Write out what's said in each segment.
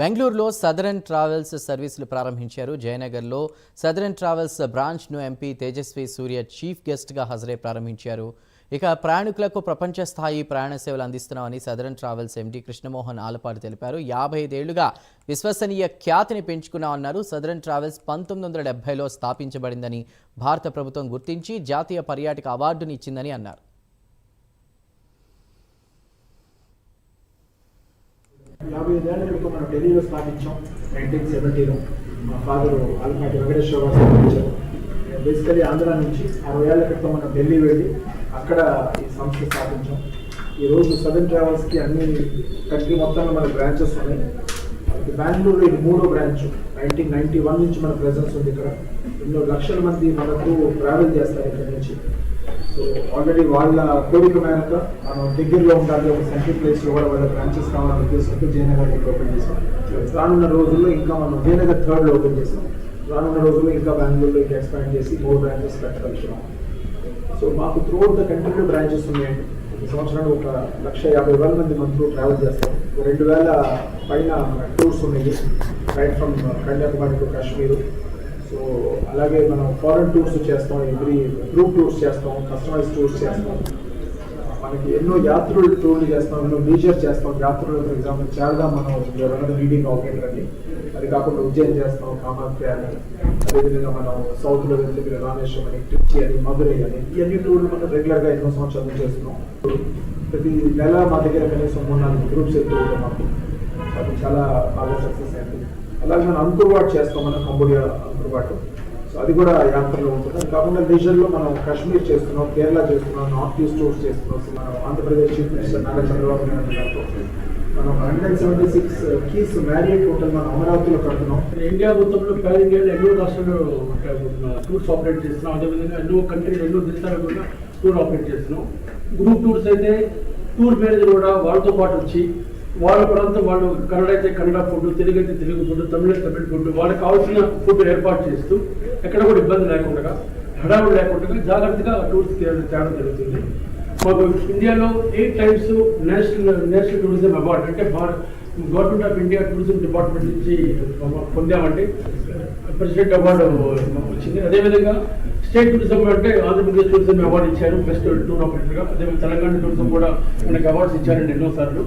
బెంగళూరులో southern travels సర్వీసులు ప్రారంభించారు. జయనగర్లో సదరన్ ట్రావెల్స్ బ్రాంచ్ను ఎంపీ తేజస్వి సూర్య చీఫ్ గెస్ట్గా హాజరై ప్రారంభించారు. ఇక ప్రయాణికులకు ప్రపంచ స్థాయి ప్రయాణ సేవలు అందిస్తున్నామని southern travels MD Krishnamohan Alapati తెలిపారు. యాభై ఐదేళ్ళుగా విశ్వసనీయ ఖ్యాతిని పెంచుకున్నామన్నారు. సదరన్ ట్రావెల్స్ పంతొమ్మిది వందల డెబ్బైలో స్థాపించబడిందని భారత ప్రభుత్వం గుర్తించి జాతీయ పర్యాటక అవార్డుని ఇచ్చిందని అన్నారు. యాభై ఐదేళ్ళ క్రితం మనం ఢిల్లీలో స్థాపించాం. నైన్టీన్ సెవెంటీలో మా ఫాదర్ ఆలపాటి వెంకటేశ్వర గారు స్థాపించారు. బేసికలీ ఆంధ్ర నుంచి అరవై ఏళ్ళ క్రితం మనం ఢిల్లీ వెళ్ళి అక్కడ ఈ సంస్థ స్థాపించాం. ఈరోజు సదన్ ట్రావెల్స్కి అన్ని కంట్రీ మొత్తంలో మన బ్రాంచెస్ ఉన్నాయి. బెంగళూరు ఇది మూడో బ్రాంచ్ నైన్టీన్ నైన్టీ వన్ నుంచి మన ప్రెసెన్స్ ఉంది ఇక్కడ. ఎన్నో లక్షల మంది మనకు ట్రావెల్ చేస్తారు ఇక్కడ నుంచి. ఆల్రెడీ వాళ్ళ కోరిక మేరకు మనం దగ్గరలో ఉండాలి ఒక సెంట్రల్ ప్లేస్లో కూడా వాళ్ళ బ్రాంచెస్ కావాలని ఉద్దేశంతో జయనగర్ దగ్గర ఓపెన్ చేసాం రానున్న రోజుల్లో ఇంకా మనం జయనగర్ థర్డ్ ఓపెన్ చేసాం రానున్న రోజుల్లో ఇంకా బెంగళూరులో ఇంకా ఎక్స్పాండ్ చేసి మోర్ బ్రాంచెస్ పెట్టగలుగుతున్నాం సో మాకు త్రూఅవుట్ ద కంట్రీలో బ్రాంచెస్ ఉన్నాయండి. ఈ సంవత్సరానికి ఒక లక్ష యాభై వేల మంది మంత్రులు ట్రావెల్ చేస్తాం రెండు వేల పైన టూర్స్ ఉన్నాయి. Right from uh, Kanyakumari to Kashmir so అలాగే మనం ఫారెన్ టూర్స్ చేస్తాం ఎవ్రీ గ్రూప్ టూర్స్ చేస్తాం కస్టమైజ్ టూర్స్ చేస్తాం. మనకి ఎన్నో యాత్రలు టూర్లు చేస్తాం ఎన్నో లీజర్ చేస్తాం. యాత్రలు ఫర్ ఎగ్జాంపుల్ చాలా మనం లీడింగ్ ఆపరేటర్ అని అది కాకుండా ఉజ్జయిన్ చేస్తాం కామాఖ్య అని. అదేవిధంగా మనం సౌత్లో వెళ్తే రామేశ్వరం అని ట్రిచి అని మధురై అని ఇవన్నీ టూర్లు మనం రెగ్యులర్గా ఎన్నో సంవత్సరాలు చేస్తున్నాం. ప్రతి నెల మా దగ్గర కనీసం మూడు నాలుగు గ్రూప్స్ ఎక్కువ ఉంటాం. మాకు అది చాలా బాగా సక్సెస్ అయింది. అలాగే మనం అంకుర్వాట్ చేస్తాం మనం కంబోడియా అంకుర్వాట్ సో అది కూడా యాత్రలో ఉంటుంది. అది కాకుండా దేశంలో మనం కాశ్మీర్ చేస్తున్నాం కేరళ చేస్తున్నాం నార్త్ ఈస్ట్ టూర్స్ చేస్తున్నాం. మనం ఆంధ్రప్రదేశ్ చీఫ్ మినిస్టర్ నారా చంద్రబాబు నాయుడు గారితో మనం hundred seventy six keys Marriott hotel మనం అమరావతిలో కడుతున్నాం. ఇండియా మొత్తంలో ప్యాన్ ఇండియాలో ఎన్నో రాష్ట్రాలు టూర్స్ ఆపరేట్ చేస్తున్నాం. అదేవిధంగా ఎన్నో కంట్రీలు ఎన్నో దేశాలు కూడా టూర్ ఆపరేట్ చేస్తున్నాం. గ్రూప్ టూర్స్ అయితే టూర్ మేనేజర్ కూడా వాళ్ళతో పాటు వచ్చి వాళ్ళ ప్రాంతం వాళ్ళు కన్నడ అయితే కన్నడ ఫుడ్ తెలుగు అయితే తెలుగు ఫుడ్ తమిళ తమిళ ఫుడ్ వాళ్ళకి కావాల్సిన ఫుడ్ ఏర్పాటు చేస్తూ ఎక్కడ కూడా ఇబ్బంది లేకుండా హడావుడు లేకుండా జాగ్రత్తగా టూర్స్ తేవడం జరుగుతుంది. మాకు ఇండియాలో eight times national national tourism award అంటే government of India tourism department నుంచి పొందామంటే ప్రెసిడెంట్ అవార్డు వచ్చింది. అదేవిధంగా స్టేట్ టూరిజం అంటే ఆంధ్రప్రదేశ్ టూరిజం అవార్డు ఇచ్చారు బెస్ట్ టూర్ ఆపరేటర్గా అదేవిధంగా తెలంగాణ టూరిజం కూడా మనకి అవార్డ్స్ ఇచ్చారండి ఎన్నోసార్లు.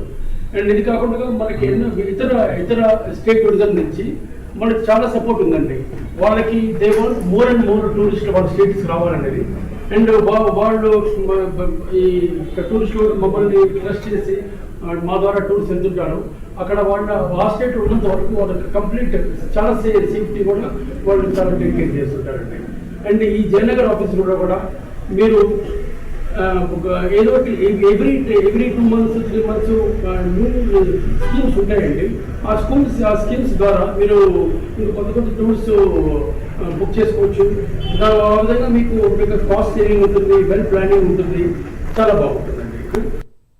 అండ్ ఇది కాకుండా మనకి ఎన్నో ఇతర ఇతర స్టేట్ టూరిజం నుంచి మనకి చాలా సపోర్ట్ ఉందండి. వాళ్ళకి they want more and more tourist వాళ్ళ స్టేట్స్ రావాలనేది. అండ్ వాళ్ళు ఈ టూరిస్టులు మమ్మల్ని ట్రస్ట్ చేసి మా ద్వారా టూర్స్ వెళ్తుంటారు. అక్కడ వాళ్ళ ఆ స్టేట్ ఉన్నంత వరకు వాళ్ళకి కంప్లీట్ చాలా సేఫ్టీ కూడా వాళ్ళు చాలా టేక్ కేర్ చేస్తుంటారండి. అండ్ ఈ జయనగర్ ఆఫీస్ కూడా కూడా మీరు ఏదో ఒకటి every every two months three months new schemes ఉంటాయండి. ఆ స్కూల్స్ ఆ స్కీమ్స్ ద్వారా మీరు మీరు కొత్త కొత్త టూర్స్ బుక్ చేసుకోవచ్చు. ఆ విధంగా మీకు మీకు కాస్ట్ సేవింగ్ ఉంటుంది వెల్ ప్లానింగ్ ఉంటుంది. చాలా బాగుంటుంది.